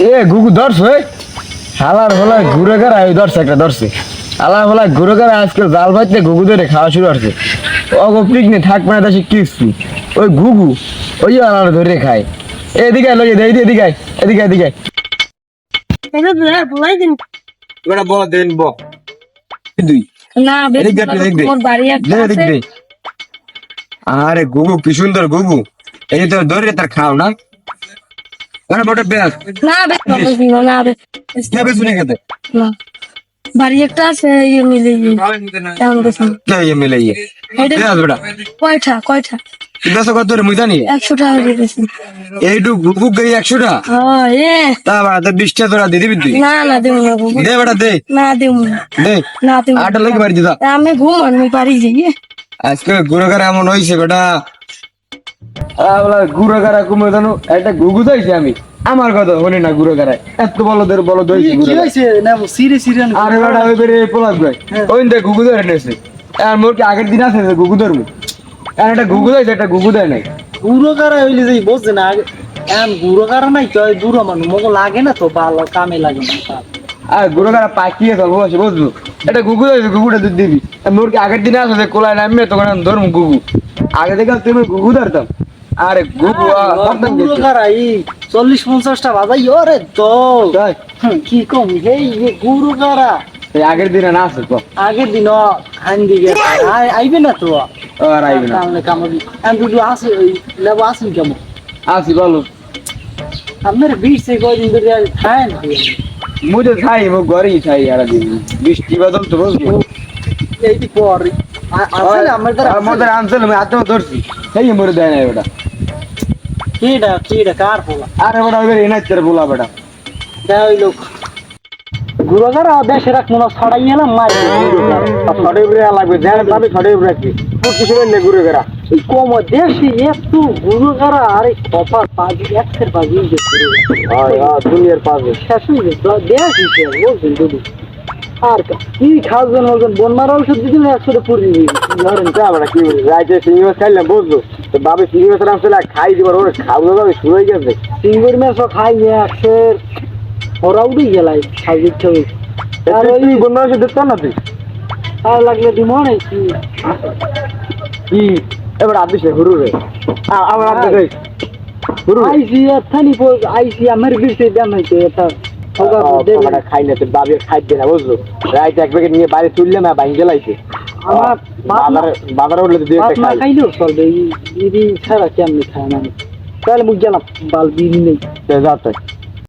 এ গুগু ধরছে হালার হলা ঘুরে গেরা ওই ধরছে একটা ধরছে। হালার হলা ঘুরে গেরা আজকে জাল ভাইতে গুগু ধরে খাওয়া শুরু করছে। অগো পিকনি থাকবে না দেশে কিছু ওই গুগু ওই হালার ধরে খায়। এদিকে আয়, লইয়ে দে এদিকে এদিকে এদিকে দিন। ব। দুই। না বেশ এদিক দে, দে। মোর বাড়ি একটা দে দে। আরে গুগু কি সুন্দর গুগু। এই তো ধরে তার খাও না? ওরা বড় বেশ না বেশ ছিল, না বেশ কে বেশ শুনে খেতে। না। বাড়ি একটা আছে ইয়ে মিলে ইয়ে কিছু না। ইয়ে মিলে ইয়ে কয়টা কয়টা? দশ কত ধরে মুই জানি একশো টাকা দিয়ে দিয়েছি। এইটু গুগু গই একশোটা হ্যাঁ এ। তা বাড়া তো বিশটা তোরা দিয়ে দিবি তুই? না না দেবো না। দে বেটা দে। না দেবো না। দে। না দেবো না। আটা লাগে বাড়ি দিদা আমি ঘুম আমি বাড়ি যাই আজকে গুরুগার এমন হয়েছে বেটা। গুরুগারা কুমে জানো একটা গুগু যাইছে আমি। আমার কথা শুনি না এত বলো দের বলো দইছে কি হয়েছে না সিরে সিরে আরে ওই বেরে পোলাক ভাই। ওই দেখ গুগু ধরে নেছে আর মোর কি আগের দিন আছে গুগু ধরবো? আর একটা গুগু যাইছে একটা গুগু দেয় নাই। গুড়ো হইলে বুঝছে না গুড়ো কারা নাই তো বুড়ো মানুষ। মগ লাগে না তো ভালো কামে লাগে না। আর গুরুগারা পাকিয়ে চলবো বসে বুঝলো? এটা গুগু যাইছে গুগুটা দুধ দিবি। মোর কি আগের দিন আছে কোলায় নামবে তখন আমি ধরবো গুগু আগে থেকে তুমি গুগু ধরতাম। আরে গুগু আহ, ধরতাম গুড়ো কি? কারা এই চল্লিশ পঞ্চাশটা বাজাই ওরে? হুম, কি কম? গুড়ো কারা এই আগের দিনে না আছে তো? আগের দিন আইন দিকে আইবে না তো? আর আইবে না। কামড়ি আমি দুটো আছে ওই লেবু আসেন কেমন? আসি বলো। আপনার বিশ কয়দিন ধরে খায় না মুই তো খাই মো ঘরেই খাই আর দিন বৃষ্টি বাদল তো বুঝলো এই পর আ- আছে না আমার দ্বারা আমাদের আনছিল আমি আত্ম ধরছি। সেই মরে দেয় না ওটা। কিটা কিটা কার পোলা আরে ওটা ওই এনাইতে বলা বেটা দেখ ওই লোক গুরুগারা দেশে রাখ মনে ছড়াই এলাম মার ছড়ে উপরে লাগবে ধ্যান পাবে ছড়ে উপরে কি কিছু নেই ঘুরে গেরা এই কম দেশে এত গুরুগারা আরে কপার পাজি হয় হ্যাঁ দুনিয়ার পাবে শেষ হয়ে গেছে দেশ হিসেবে বলছেন দুদু আর কা- খাওয়াবেন বলছেন? বন মারা ওষুধ দিদিন একশোটা পুরি ধরেন চা বেটা কি বলি? রাইতে সিঙ্গি মাছ খাইলাম বুঝলো? তো বাবে সিঙ্গি মাছ রাখছিল খাই দিবার ওরে খাওয়া দাওয়া শুরু হয়ে গেছে। সিঙ্গুর মেসো খাই একশের ওরা উড়ে গেলাই খাই ছবি আর ওই বন্ধু এসে দেখতাম না তুই? আর লাগলে দিব না কি? কি? এবার আদিস হুরু রে। আমার আদিস হুরু আইসি থানি পোজ আইসি আমার বিরতে দাম দেবে ওখানে খাই না বাবে খাই দে না বুঝলো রাইতে এক প্যাকেট নিয়ে বাইরে তুললাম না বাইরে গেলাইছে আমার বাজারে উঠলে দুই একটা খাই খাইলেও চলবে এই ছাড়া কেমনি খায় না তাহলে মুখ গেলাম বাল বিড়ি নেই যাতে